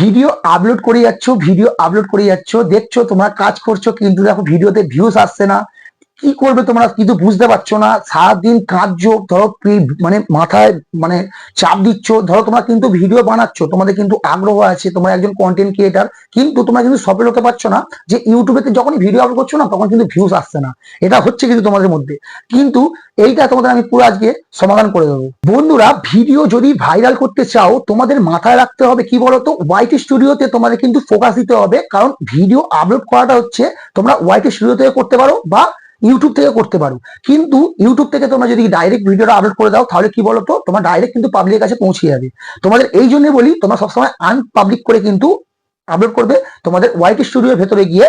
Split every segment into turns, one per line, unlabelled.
Video upload করে যাচ্ছ video upload করে যাচ্ছ, দেখছ তোমরা কাজ করছ, কিন্তু দেখো ভিডিওতে ভিউস আসছে না। কি করবে তোমরা কিন্তু বুঝতে পারছ না? সারাদিন কাঁদছো, ধরো মানে মাথায় মানে চাপ দিচ্ছ, ধরো তোমরা কিন্তু ভিডিও বানাচ্ছ, তোমাদের কিন্তু আগ্রহ আছে, তোমরা একজন কন্টেন্ট ক্রিয়েটার কিন্তু তোমরা কিন্তু সফল হতে পারছ না যে ইউটিউবে যখনই ভিডিও আপলোড করছ না, তখন কিন্তু ভিউজ আসছে না। এটা হচ্ছে কিন্তু তোমাদের মধ্যে। কিন্তু এইটা তোমাদের আমি পুরো আজকে সমাধান করে দেবো। বন্ধুরা ভিডিও যদি ভাইরাল করতে চাও, তোমাদের মাথায় রাখতে হবে কি বলতো? ওয়াইটি স্টুডিওতে তোমাদের কিন্তু ফোকাস দিতে হবে, কারণ ভিডিও আপলোড করাটা হচ্ছে তোমরা ওয়াইটি স্টুডিও থেকে করতে পারো বা ইউটিউব থেকে করতে পারো। কিন্তু ইউটিউব থেকে তোমরা যদি ডাইরেক্ট ভিডিওটা আপলোড করে দাও, তাহলে কি বলতো? তোমার ডাইরেক্ট কিন্তু পাবলিকের কাছে পৌঁছে যাবে। তোমাদের এই জন্য বলি, তোমরা সবসময় আনপাবলিক করে কিন্তু আপলোড করবে। তোমাদের ওয়াইটি স্টুডিওর ভেতরে গিয়ে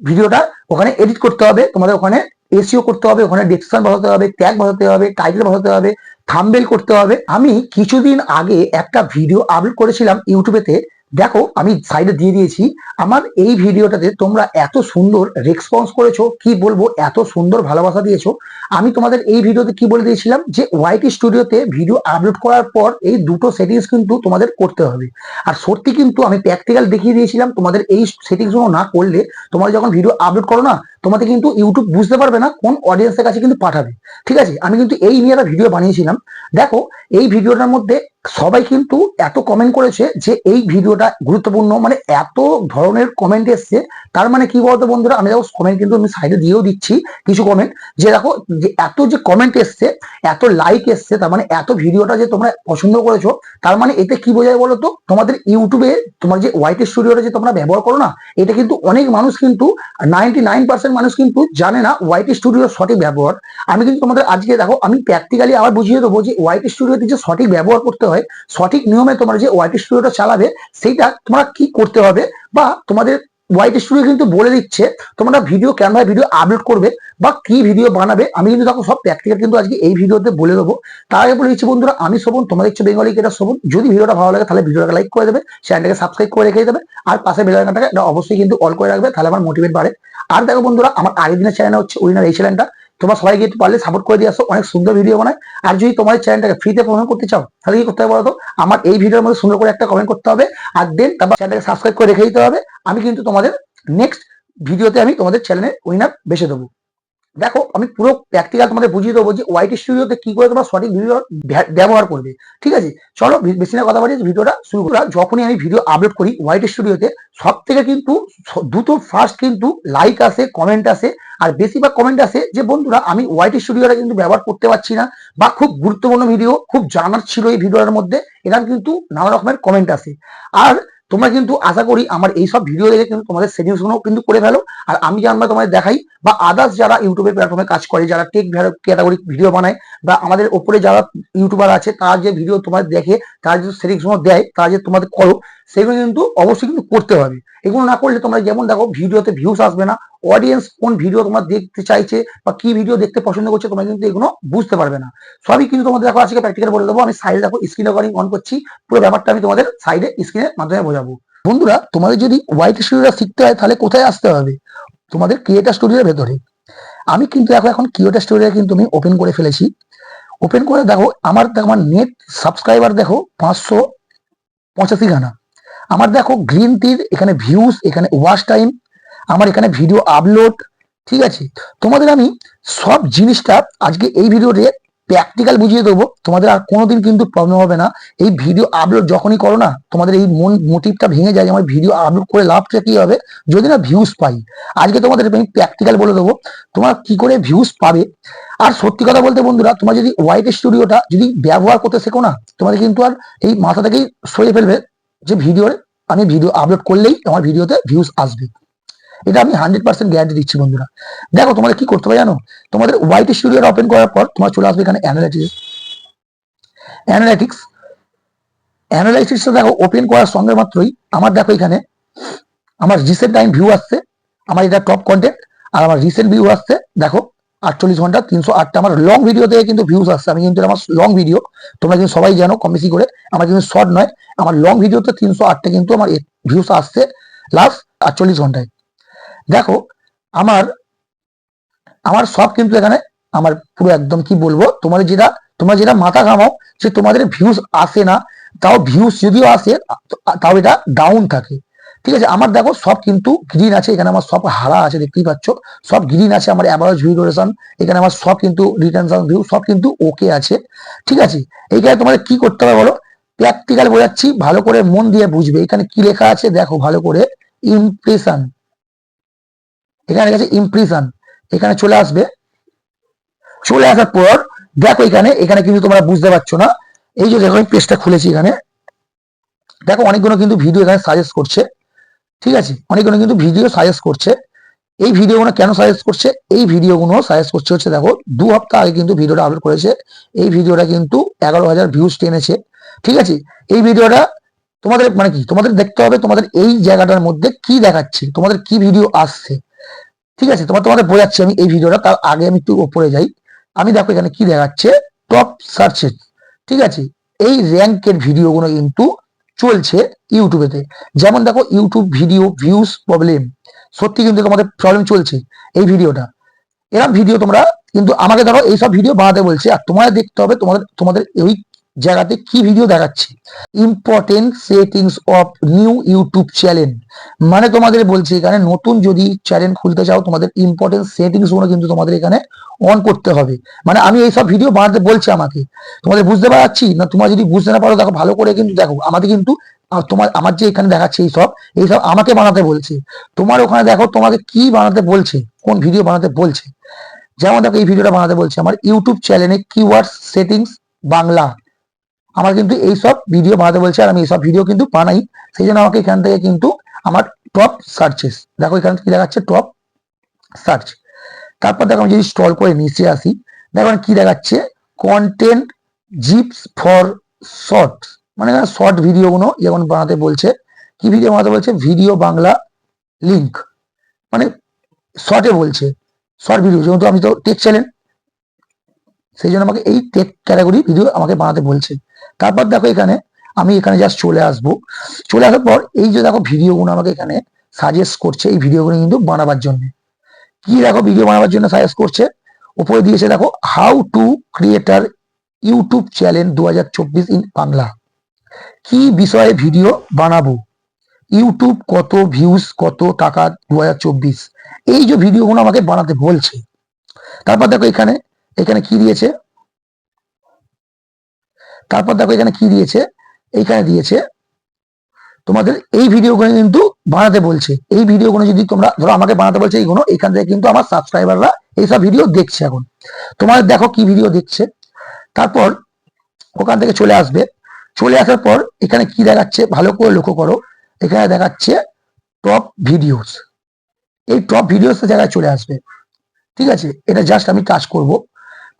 ভিডিওটা ওখানে এডিট করতে হবে। তোমাদের ওখানে এসিও করতে হবে, ওখানে ডেসক্রিপশন বসাতে হবে ট্যাগ বসাতে হবে টাইটেল বসাতে হবে থাম্বেল করতে হবে। আমি কিছুদিন আগে একটা ভিডিও আপলোড করেছিলাম ইউটিউবেতে দেখো, আমি সাইডে দিয়ে দিয়েছি। আমার এই ভিডিওটাতে তোমরা এত সুন্দর রেসপন্স করেছ, কি বলব, এত সুন্দর ভালোবাসা দিয়েছ। আমি তোমাদের এই ভিডিওতে কি বলে দিয়েছিলাম? যে ওয়াইটি স্টুডিওতে ভিডিও আপলোড করার পর এই দুটো সেটিংস কিন্তু তোমাদের করতে হবে। আর সত্যি কিন্তু আমি প্র্যাকটিক্যাল দেখিয়ে দিয়েছিলাম, তোমাদের এই সেটিংসগুলো না করলে তোমরা যখন ভিডিও আপলোড করো না তোমাদের কিন্তু ইউটিউব বুঝতে পারবে না কোন অডিয়েন্সের কাছে কিন্তু পাঠাবে। ঠিক আছে? আমি কিন্তু এই নিয়ে একটা ভিডিও বানিয়েছিলাম। দেখো, এই ভিডিওটার মধ্যে সবাই কিন্তু এত কমেন্ট করেছে যে এই ভিডিওটা গুরুত্বপূর্ণ মানে এত ধরনের কমেন্ট এসছে। তার মানে কি বলতো বন্ধুরা? আমি দেখো কমেন্ট কিন্তু আমি সাইডে দিয়েও দিচ্ছি কিছু কমেন্ট যে দেখো, যে এত যে কমেন্ট এসছে, এত লাইক এসছে, তার মানে এত ভিডিওটা যে তোমরা পছন্দ করেছ, তার মানে এতে কি বোঝায় বলো তো তোমাদের ইউটিউবে তোমার যে হোয়াইট স্টুডিওটা যে তোমরা ব্যবহার করো না, এটা কিন্তু অনেক মানুষ কিন্তু নাইনটি নাইন পার্সেন্ট মানুষ কিন্তু জানে না হোয়াইট স্টুডিওর সঠিক ব্যবহার। আমি কিন্তু তোমাদের আজকে দেখো, আমি প্র্যাকটিক্যালি আবার বুঝিয়ে দেবো যে হোয়াইট স্টুডিওতে যে সঠিক ব্যবহার করতে হয়, সঠিক নিয়মে তোমার যে হোয়াইট স্টুডিওটা চালাবে, সেইটা তোমরা কি করতে হবে বা তোমাদের হোয়াইট স্টুডিও কিন্তু বলে দিচ্ছে তোমরা ভিডিও ক্যামেরায় ভিডিও আপলোড করবে বা কি ভিডিও বানাবে, আমি কিন্তু দেখো সব প্র্যাকটিক্যাল কিন্তু আজকে এই ভিডিওতে বলে দেবো। তার আগে বলে দিচ্ছি বন্ধুরা, আমি শোভন, তোমার দেখছ বেঙ্গলি এটা শোভন। যদি ভিডিওটা ভালো লাগে তাহলে ভিডিওটাকে লাইক করে দেবে চ্যানেলটাকে সাবস্ক্রাইব করে রেখে দেবে, আর পাশে বেলাকাটাকে অবশ্যই কিন্তু অল করে রাখবে, তাহলে আমার মোটিভেট বাড়ে। আর দেখো বন্ধুরা, আমার আগের দিনের চ্যানেল হচ্ছে উইনার এই চ্যানেলটা তোমরা সবাইকে একটু পারলে সাপোর্ট করে দিয়ে আসো, অনেক সুন্দর ভিডিও বানায়। আর যদি তোমার চ্যানেলটাকে ফ্রিতে প্রমোট করতে চাও, তাহলে কি করতে হবে বলতো? আমার এই ভিডিওর মধ্যে সুন্দর করে একটা কমেন্ট করতে হবে, আর দেন তারপর চ্যানেলটাকে সাবস্ক্রাইব করে রেখে দিতে হবে। আমি কিন্তু তোমাদের নেক্সট ভিডিওতে আমি তোমাদের চ্যানেলের উইনার বেছে দেবো। দেখো, আমি পুরো প্র্যাকটিক্যাল তোমাদের বুঝিয়ে দেবো যে ওয়াইটি স্টুডিওতে কি করে তোমরা সঠিক ভিডিও ব্যবহার করবে, ঠিক আছে? চলো বেশি না কথা বলি ভিডিওটা শুরু করা যখনই আমি ভিডিও আপলোড করি ওয়াইটি স্টুডিওতে সব থেকে কিন্তু দ্রুত ফার্স্ট কিন্তু লাইক আসে কমেন্ট আসে, আর বেশিরভাগ কমেন্ট আসে যে, বন্ধুরা, আমি ওয়াইটি স্টুডিওটা কিন্তু ব্যবহার করতে পারছি না বা খুব গুরুত্বপূর্ণ ভিডিও খুব জানার ছিল এই ভিডিওটার মধ্যে। এরকম কিন্তু নানা রকমের কমেন্ট আসে। আর তোমরা কিন্তু আশা করি আমার এই সব ভিডিও দেখে কিন্তু তোমাদের সেডিউশনগুলো কিন্তু করে ফেলো। আর আমি আমরা তোমাদের দেখাই, বা আদার্স যারা ইউটিউবের প্ল্যাটফর্মে কাজ করে, যারা টেক ক্যাটাগরি ভিডিও বানায়, বা আমাদের ওপরে যারা ইউটিউবার আছে, তারা যে ভিডিও তোমাদের দেখে, তারা যে সেডিউশনগুলো দেয়, তারা যে তোমাদের করো সেগুলো কিন্তু অবশ্যই কিন্তু করতে হবে। এগুলো না করলে তোমরা যেমন দেখো ভিডিওতে ভিউস আসবে না অডিয়েন্স কোন ভিডিও তোমরা দেখতে চাইছে বা কি ভিডিও দেখতে পছন্দ করছে তোমরা কিন্তু এগুলো বুঝতে পারবে না। সবই কিন্তু তোমাদের দেখো আজকে প্র্যাকটিক্যাল বলে দেবো, আমি সাইডে দেখো স্ক্রিন রেকর্ডিং অন করছি, পুরো ব্যাপারটা আমি তোমাদের সাইডে স্ক্রিনের মাধ্যমে বোঝাবো। বন্ধুরা, তোমাদের যদি হোয়াইট স্টুডিওটা শিখতে হয় তাহলে কোথায় আসতে হবে? তোমাদের ক্রিয়েটার স্টুডিওর ভেতরে। আমি কিন্তু এখন এখন ক্রিয়েটার স্টুডিও কিন্তু আমি ওপেন করে ফেলেছি। ওপেন করে দেখো, আমার আমার নেট সাবস্ক্রাইবার দেখো পাঁচশো পঁচাশি খানা। আমার দেখো গ্রিন টির এখানে ভিউজ এখানে ওয়াশ টাইম আমার এখানে ভিডিও আপলোড ঠিক আছে? তোমাদের আমি সব জিনিসটা আজকে এই ভিডিওতে প্র্যাকটিক্যাল বুঝিয়ে দেবো। তোমাদের আর কোনোদিন কিন্তু প্রবলেম হবে না। এই ভিডিও আপলোড যখনই করো না, তোমাদের এই মন মোটিভটা ভেঙে যায় আমার ভিডিও আপলোড করে লাভটা কি হবে? যদি না ভিউজ পাই। আজকে তোমাদের আমি প্র্যাকটিক্যাল বলে দেবো। তোমরা কি করে ভিউজ পাবে? আর সত্যি কথা বলতে বন্ধুরা, তোমার যদি হোয়াইট স্টুডিওটা যদি ব্যবহার করতে শেখো না, তোমাদের কিন্তু আর এই মাথা থেকেই সরিয়ে ফেলবে। যে ভিডিওর আমি ভিডিও আপলোড করলেই আমার ভিডিওতে ভিউজ আসবে। এটা আমি হান্ড্রেড পার্সেন্ট গ্যারান্টি দিচ্ছি বন্ধুরা। দেখো তোমাদের কি করতে হবে জানো? তোমাদের ওয়াইটি স্টুডিওটা ওপেন করার পর তোমার চলে আসবে এখানে অ্যানালাইটিক্স অ্যানালাইটিক্স অ্যানালাইটিক্সটা দেখো ওপেন করার সঙ্গে মাত্রই আমার দেখো এখানে আমার রিসেন্ট টাইম ভিউ আসছে, আমার এটা টপ কন্টেন্ট আর আমার রিসেন্ট ভিউ আসছে, দেখো আটচল্লিশ ঘণ্টা, তিনশো আটটা। আমার লং ভিডিও থেকে কিন্তু ভিউজ আসছে। আমি কিন্তু আমার লং ভিডিও তোমরা কিন্তু সবাই জানো কম বেশি করে। আমার কিন্তু শর্ট নয়। আমার লং ভিডিওতে তিনশো আটটা কিন্তু আমার ভিউজ আসছে লাস্ট আটচল্লিশ ঘন্টায়। দেখো, আমার আমার সব কিন্তু এখানে আমার পুরো একদম কি বলব? তোমাদের যেটা, তোমরা যেটা মাথা ঘামাও যে তোমাদের ভিউজ আসে না, তাও ভিউস যদিও আসে, তাও এটা ডাউন থাকে। ঠিক আছে, আমার দেখো সব কিন্তু গ্রিন আছে, এখানে আমার সব হারা আছে, দেখতেই পাচ্ছ। সব গ্রিন আছে, আমার অ্যাভারেজ ভিউ ডিউরেশন এখানে আমার সব কিন্তু রিটেনশন ভিউ সব কিন্তু ওকে আছে। ঠিক আছে, এইখানে তোমাদের কি করতে হবে বলো? প্র্যাকটিক্যাল বোঝাচ্ছি, ভালো করে মন দিয়ে বুঝবে। এখানে কি লেখা আছে দেখো, ভালো করে। ইমপ্রেশন এখানে গেছে ইমপ্রেশন এখানে চলে আসবে। চলে আসার পর, দেখো এখানে এখানে কিন্তু তোমরা বুঝতে পারছ না। এই যে দেখো, আমি পেজটা খুলেছি এখানে। দেখো, অনেকগুলো কিন্তু ভিডিও এখানে সাজেস্ট করছে। ঠিক আছে? অনেকগুলো কিন্তু ভিডিও সাজেস্ট করছে। এই ভিডিওগুলো কেন সাজেস্ট করছে? এই ভিডিওগুলো সাজেস্ট করছে হচ্ছে দেখো, দু সপ্তাহ আগে কিন্তু ভিডিওটা আপলোড করেছে। এই ভিডিওটা কিন্তু এগারো হাজার ভিউজ টেনেছে। ঠিক আছে? এই ভিডিওটা তোমাদের মানে কি? তোমাদের দেখতে হবে তোমাদের এই জায়গাটার মধ্যে কি দেখাচ্ছে, তোমাদের কি ভিডিও আসছে। ঠিক আছে? তোমার, তোমাদের বোঝাচ্ছি আমি এই ভিডিওটা তার আগে আমি একটু ওপরে যাই। আমি দেখো এখানে কি দেখাচ্ছে। টপ সার্চেস ঠিক আছে? এই র্যাঙ্কের ভিডিওগুলো কিন্তু চলছে ইউটিউবেতে যেমন দেখো ইউটিউব ভিডিও ভিউস প্রবলেম সত্যি কিন্তু আমাদের প্রবলেম চলছে এই ভিডিওটা এরকম ভিডিও তোমরা কিন্তু আমাকে ধরো এইসব ভিডিও বানাতে বলছে, আর তোমাদের দেখতে হবে তোমাদের তোমাদের ওই জায়গাতে কি ভিডিও দেখাচ্ছে? Important settings of new YouTube channel মানে তোমাদের বলছে, এখানে নতুন যদি চ্যানেল খুলতে চাও, তোমাদের ইম্পর্টেন্ট সেটিংসগুলো কিন্তু তোমাদের এখানে অন করতে হবে। মানে আমি এইসব ভিডিও বানাতে বলছি আমাকে। তোমাদের বুঝতে পারছি? না, তোমরা যদি বুঝতে না পারো, দেখো, ভালো করে কিন্তু দেখো আমাদের কিন্তু তোমার, আমার যে এখানে দেখাচ্ছে এইসব এইসব আমাকে বানাতে বলছে। তোমার ওখানে দেখো, তোমাকে কি বানাতে বলছে, কোন ভিডিও বানাতে বলছে। যেমন দেখো, এই ভিডিওটা বানাতে বলছে, আমার ইউটিউব চ্যানেলে কিওয়ার্ড সেটিংস বাংলা। আমার কিন্তু এইসব ভিডিও বানাতে বলছে আর আমি এইসব ভিডিও কিন্তু বানাই। সেই জন্য আমাকে এখান থেকে কিন্তু আমার টপ সার্চেস দেখো এখান থেকে দেখাচ্ছে? টপ সার্চ তারপর দেখো আমি যদি স্টল করে নিচে আসি, দেখো কি দেখাচ্ছে? কন্টেন্ট জিপস ফর শর্ট মানে শর্ট ভিডিওগুলো যেমন বানাতে বলছে। কি ভিডিও বানাতে বলছে? ভিডিও বাংলা লিংক মানে শর্টে বলছে। শর্ট ভিডিও যেহেতু আমি তো টেক চ্যানেল সেই জন্য আমাকে এই টেক ক্যাটাগরি ভিডিও আমাকে বানাতে বলছে। তারপর দেখো এখানে আমি এখানে জাস্ট চলে আসব। চলে আসার পর এই যে দেখো ভিডিওগুলো আমাকে এখানে সাজেস্ট করছে, এই ভিডিওগুলো কিন্তু বানাবার জন্য। কি দেখো ভিডিও বানাবার জন্য সাজেস্ট করছে? উপরে দিয়েছে দেখো how to creator YouTube channel দু হাজার চব্বিশ ইন বাংলা। কি বিষয়ে ভিডিও বানাবো? ইউটিউব কত ভিউজ কত টাকা দু হাজার চব্বিশ? এই যে ভিডিওগুলো আমাকে বানাতে বলছে। তারপর দেখো এখানে এখানে কি দিয়েছে? তারপর দেখো এখানে কি দিয়েছে? এইখানে দিয়েছে, তোমাদের এই ভিডিওগুলো কিন্তু বানাতে বলছে। এই ভিডিওগুলো যদি তোমরা ধরো আমাকে বানাতে বলছে, এইগুলো, এখান থেকে কিন্তু আমার সাবস্ক্রাইবাররা এইসব ভিডিও দেখছে এখন। তোমাদের দেখো কি ভিডিও দেখছে? তারপর ওখান থেকে চলে আসবে। চলে আসার পর এখানে কি দেখাচ্ছে? ভালো করে লক্ষ্য করো। এখানে দেখাচ্ছে টপ ভিডিওস এই টপ ভিডিওস জায়গায় চলে আসবে। ঠিক আছে? এটা জাস্ট আমি টাচ করব।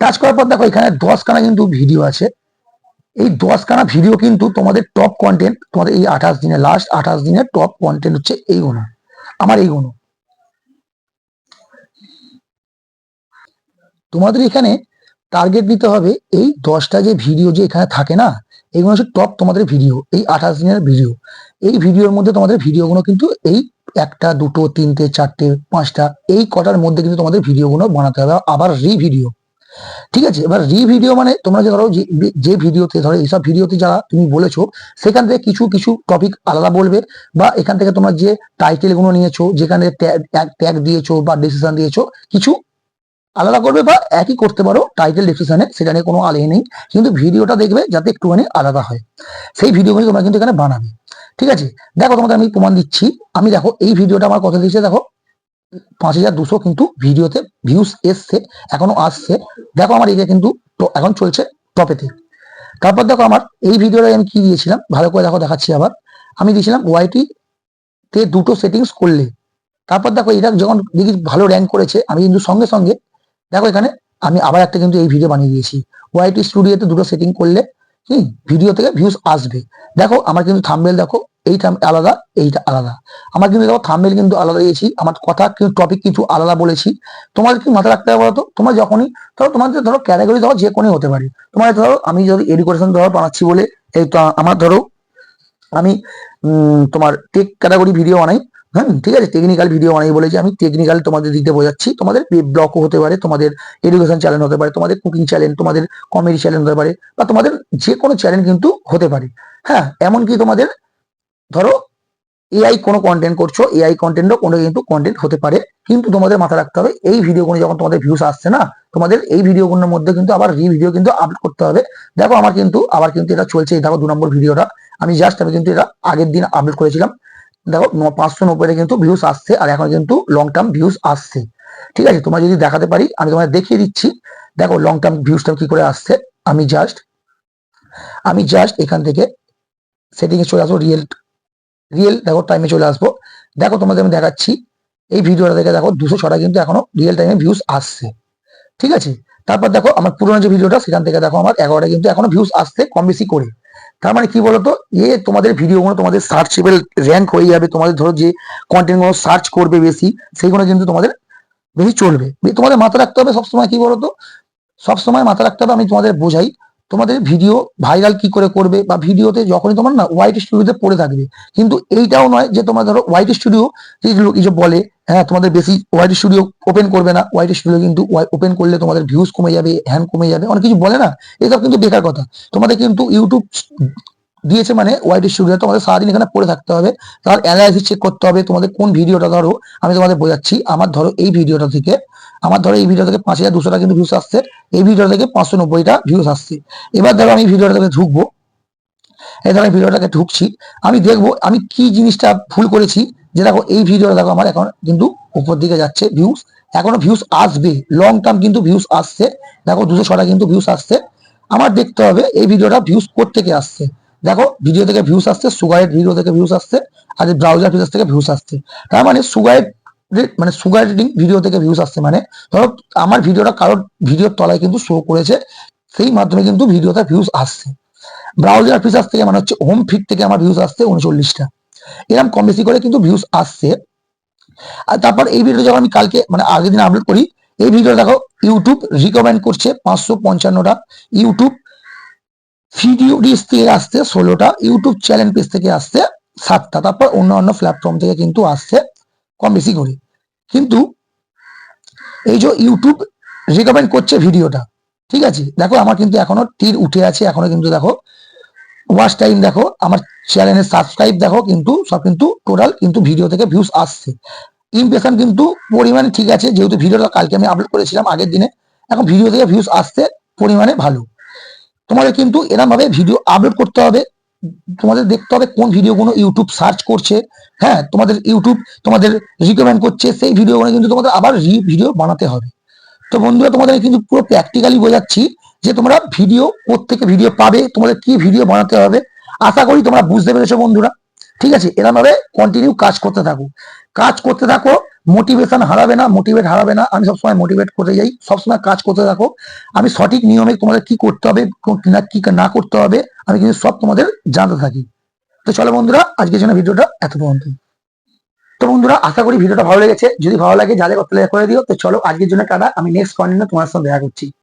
টাচ করার পর দেখো এখানে দশখানা কিন্তু ভিডিও আছে। এই দশখানা ভিডিও কিন্তু তোমাদের টপ কন্টেন্ট তোমাদের এই আঠাশ দিনের লাস্ট আঠাশ দিনের টপ কন্টেন্ট হচ্ছে এইগুলো আমার এইগুলো তোমাদের এখানে টার্গেট দিতে হবে এই দশটা যে ভিডিও যে এখানে থাকে না এইগুলো হচ্ছে টপ তোমাদের ভিডিও এই আঠাশ দিনের ভিডিও এই ভিডিওর মধ্যে তোমাদের ভিডিওগুলো কিন্তু এই একটা, দুটো, তিনটে, চারটে, পাঁচটা, এই কটার মধ্যে কিন্তু তোমাদের ভিডিওগুলো বানাতে হবে, আবার রি ভিডিও ঠিক আছে? এবার রি ভিডিও মানে তোমরা যে ধরো যে- ভিডিওতে ধরো এইসব ভিডিওতে যারা তুমি বলেছ, সেখান থেকে কিছু কিছু টপিক আলাদা বলবে বা এখান থেকে তোমরা যে টাইটেলগুলো নিয়েছো, যেখানে ট্যাগ দিয়েছ বা ডিসিশন দিয়েছ, কিছু আলাদা করবে বা একই করতে পারো টাইটেল ডিসক্রিপশনে সেটা নিয়ে কোনো আলে নেই। কিন্তু ভিডিওটা দেখবে যাতে একটুখানি আলাদা হয়। সেই ভিডিওগুলো তোমরা কিন্তু এখানে বানাবে। ঠিক আছে? দেখো তোমাকে আমি প্রমাণ দিচ্ছি। আমি দেখো এই ভিডিওটা আমার কথা দিচ্ছে দেখো? পাঁচ হাজার দুশো কিন্তু ভিডিওতে ভিউস এসছে, এখনও আসছে। দেখো আমার এটা কিন্তু এখন চলছে টপেতে তারপর দেখো আমার এই ভিডিওটা আমি কি দিয়েছিলাম? ভালো করে দেখো, দেখাচ্ছি আবার। আমি দিয়েছিলাম ওয়াইটি তে দুটো সেটিংস করলে। তারপর দেখো এটা যখন দেখি ভালো র্যাঙ্ক করেছে, আমি কিন্তু সঙ্গে সঙ্গে দেখো এখানে আমি আবার একটা কিন্তু এই ভিডিও বানিয়ে দিয়েছি। ওয়াইটি স্টুডিওতে দুটো সেটিং করলে কি ভিডিও থেকে ভিউজ আসবে। দেখো, আমার কিন্তু থাম্বেল দেখো এইটা আলাদা এইটা আলাদা। আমার কিন্তু দেখো থাম্বেল কিন্তু আলাদা দিয়েছি, আমার কথা কিন্তু টপিক কিছু আলাদা বলেছি। তোমাদের কি মাথায় রাখতে হবে বলতো? তোমার যখনই, ধরো তোমাদের ধরো ক্যাটাগরি ধরো যে কোনো হতে পারে। তোমার ধরো আমি যদি এডুকেশন ধরো বানাচ্ছি বলে, এই আমার ধরো, আমি তোমার টেক ক্যাটাগরি ভিডিও বানাই হ্যাঁ ঠিক আছে টেকনিক্যাল ভিডিও অনেক বলেছি। আমি টেকনিক্যাল তোমাদের দিতে বোঝাচ্ছি। তোমাদের ব্লগও হতে পারে, তোমাদের এডুকেশন চ্যানেল হতে পারে, তোমাদের কুকিং চ্যানেল তোমাদের কমেডি চ্যানেল হতে পারে, বা তোমাদের যে কোনো চ্যানেল কিন্তু হতে পারে। হ্যাঁ এমনকি তোমাদের ধরো এআই কোনো কন্টেন্ট করছ এআই কন্টেন্টও কোনো কিন্তু কন্টেন্ট হতে পারে, কিন্তু তোমাদের মাথায় রাখতে হবে, এই ভিডিওগুলো যখন তোমাদের ভিউস আসছে না, তোমাদের এই ভিডিওগুলোর মধ্যে কিন্তু আবার রি ভিডিও কিন্তু আপলোড করতে হবে। দেখো, আমার কিন্তু আবার কিন্তু এটা চলছে দেখো, দু নম্বর ভিডিওটা আমি জাস্ট আমি কিন্তু এটা আগের দিন আপলোড করেছিলাম। দেখো পাঁচশো নব্বইটা কিন্তু ভিউস আসছে আর এখন কিন্তু লং টার্ম ভিউস আসছে। ঠিক আছে, তোমরা যদি দেখাতে পারি, আমি তোমাদের দেখিয়ে দিচ্ছি। দেখো লং টার্ম ভিউসটা কি করে আসছে? আমি জাস্ট আমি জাস্ট এখান থেকে সেটিংয়ে চলে আসব রিয়েল রিয়েল দেখো টাইমে চলে আসব। দেখো, তোমাদের আমি দেখাচ্ছি, এই ভিডিওটা দেখে দেখো, দুশো ছটা কিন্তু এখনও রিয়েল টাইমে ভিউস আসছে। ঠিক আছে? তারপর দেখো, আমার পুরোনো যে ভিডিওটা সেখান থেকে দেখো, আমার এগারোটা কিন্তু এখনও ভিউস আসছে, কম বেশি করে। তার মানে কি বলতো? এ তোমাদের ভিডিও গুলো তোমাদের সার্চেবল র্যাঙ্ক হয়ে যাবে। তোমাদের ধরো যে কন্টেন্টগুলো সার্চ করবে বেশি, সেইগুলো কিন্তু তোমাদের বেশি চলবে। তোমাদের মাথা রাখতে হবে সবসময় কি বলতো? সবসময় মাথা রাখতে হবে আমি তোমাদের বোঝাই। তোমাদের ভিডিও ভাইরাল কি করে করবে বা ভিডিওতে যখনই তোমার না হোয়াইট স্টুডিওতে পড়ে থাকবে। কিন্তু এইটাও নয় যে তোমার ধরো হোয়াইট স্টুডিও কিছু বলে হ্যাঁ তোমাদের বেশি হোয়াইট স্টুডিও ওপেন করবে না হোয়াইট স্টুডিও কিন্তু ওপেন করলে তোমাদের ভিউজ কমে যাবে হ্যান কমে যাবে, অনেক কিছু বলে না, এসব কিন্তু বেকার কথা। তোমাদের কিন্তু ইউটিউব দিয়েছে মানে হোয়াইট স্টুডিও তোমাদের সারাদিন এখানে পড়ে থাকতে হবে। তার অ্যানালাইসিস চেক করতে হবে। তোমাদের কোন ভিডিওটা ধরো, আমি তোমাদের বোঝাচ্ছি। আমার ধরো এই ভিডিওটা থেকে, আমার ধরো এই ভিডিও থেকে পাঁচ হাজার দুশোটা কিন্তু ভিউস আসছে। এই ভিডিও থেকে পাঁচশো নব্বইটা ভিউস আসছে। এবার ধরো আমি ভিডিওটা থেকে ঢুকবো। এই ধরো আমি ভিডিওটাকে ঢুকছি। আমি দেখব আমি কি জিনিসটা ভুল করেছি। যে দেখো, এই ভিডিওটা দেখো, আমার এখন কিন্তু উপর দিকে যাচ্ছে ভিউস এখনও ভিউস আসবে। লং টার্ম কিন্তু ভিউস আসছে। দেখো, দুশো ছটা কিন্তু ভিউস আসছে। আমার দেখতে হবে, এই ভিডিওটা ভিউস থেকে আসছে? দেখো ভিডিও থেকে ভিউস আসছে সুগারের ভিডিও থেকে ভিউস আসছে, আর ব্রাউজার ফিচার্স থেকে ভিউস আসছে। তার মানে সুগারের মানে সুগার রেটিং ভিডিও থেকে ভিউস আসছে মানে ধরো আমার ভিডিওটা কারোর ভিডিওর তলায় কিন্তু শো করেছে, সেই মাধ্যমে কিন্তু ভিডিওতে ভিউজ আসছে। ব্রাউজার ফিচার্স থেকে মানে হচ্ছে হোম ফিড থেকে আমার ভিউজ আসছে উনচল্লিশটা। এরকম কম বেশি করে কিন্তু ভিউজ আসছে। আর তারপর এই ভিডিও যখন আমি কালকে মানে আগের দিন আপলোড করি, এই ভিডিও দেখো ইউটিউব রিকমেন্ড করছে পাঁচশো পঞ্চান্নটা। ইউটিউব ভিডিও ডিস থেকে আসছে, ষোলোটা ইউটিউব চ্যানেল পেজ থেকে আসছে, সাতটা। তারপর অন্য অন্য প্ল্যাটফর্ম থেকে কিন্তু আসছে, কম বেশি করে। কিন্তু এই যে ইউটিউব রিকমেন্ড করছে ভিডিওটা, ঠিক আছে? দেখো, আমার কিন্তু এখনও তীর উঠে আছে, এখনও কিন্তু দেখো ওয়াচ টাইম দেখো, আমার চ্যানেলের সাবস্ক্রাইব দেখো, কিন্তু সব কিন্তু টোটাল কিন্তু ভিডিও থেকে ভিউজ আসছে। ইমপ্রেশন কিন্তু পরিমাণে ঠিক আছে, যেহেতু ভিডিওটা কালকে আমি আপলোড করেছিলাম আগের দিনে, এখন ভিডিও থেকে ভিউজ আসছে, পরিমাণে ভালো। তোমাদের কিন্তু এরকম ভাবে ভিডিও আপলোড করতে হবে। তোমাদের দেখতে হবে কোন ভিডিওগুলো ইউটিউব সার্চ করছে। হ্যাঁ তোমাদের ইউটিউব তোমাদের রিকমেন্ড করছে, সেই ভিডিওগুলো কিন্তু তোমাদের আবার রি ভিডিও বানাতে হবে। তো বন্ধুরা, তোমাদের কিন্তু পুরো প্র্যাকটিক্যালি বোঝাচ্ছি যে তোমরা ভিডিও থেকে ভিডিও পাবে, তোমাদের কি ভিডিও বানাতে হবে। আশা করি তোমরা বুঝতে পেরেছ বন্ধুরা। ঠিক আছে এরকম ভাবে কন্টিনিউ কাজ করতে থাকো। কাজ করতে থাকো মোটিভেশন হারাবে না মোটিভেট হারাবে না। আমি সবসময় মোটিভেট করতে যাই। সবসময় কাজ করতে থাকো। আমি সঠিক নিয়মে তোমাদের কি করতে হবে, না কি না করতে হবে, আমি কিন্তু সব তোমাদের জানতে থাকি। তো চলো বন্ধুরা, আজকের জন্য ভিডিওটা এত পর্যন্ত। তো বন্ধুরা, আশা করি ভিডিওটা ভালো লেগেছে। যদি ভালো লাগে যাদের করতে করে দিও। তো চলো, আজকের জন্য টাটা। আমি নেক্সট কন্টেন্টে তোমার সাথে দেখা করছি।